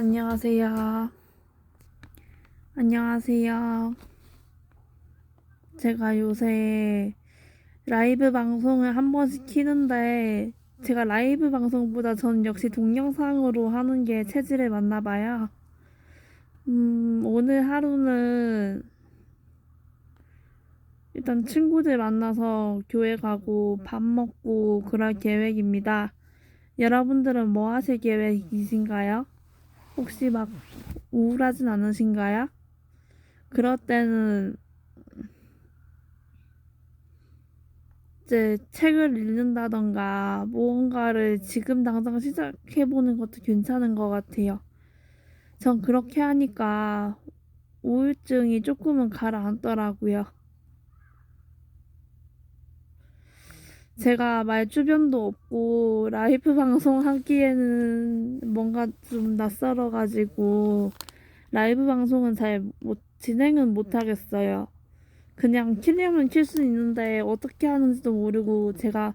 안녕하세요. 안녕하세요. 제가 요새 라이브 방송을 한 번씩 키는데 제가 라이브 방송보다 전 역시 동영상으로 하는 게 체질에 맞나 봐요. 음, 오늘 하루는 일단 친구들 만나서 교회 가고 밥 먹고 그럴 계획입니다. 여러분들은 뭐 하실 계획이신가요? 혹시 막 우울하진 않으신가요? 그럴 때는 이제 책을 읽는다던가 무언가를 지금 당장 시작해보는 것도 괜찮은 것 같아요. 전 그렇게 하니까 우울증이 조금은 가라앉더라고요. 제가 말 주변도 없고 라이브 방송 하기에는 뭔가 좀 낯설어 가지고 라이브 방송은 잘 못, 진행은 못 하겠어요. 그냥 키려면 킬 수 있는데 어떻게 하는지도 모르고 제가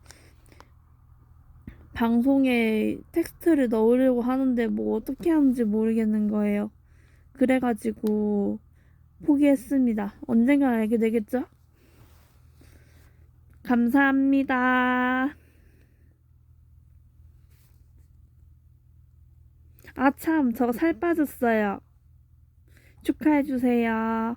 방송에 텍스트를 넣으려고 하는데 뭐 어떻게 하는지 모르겠는 거예요. 그래가지고 포기했습니다. 언젠가 알게 되겠죠? 감사합니다. 아, 참, 저 살 빠졌어요. 축하해주세요.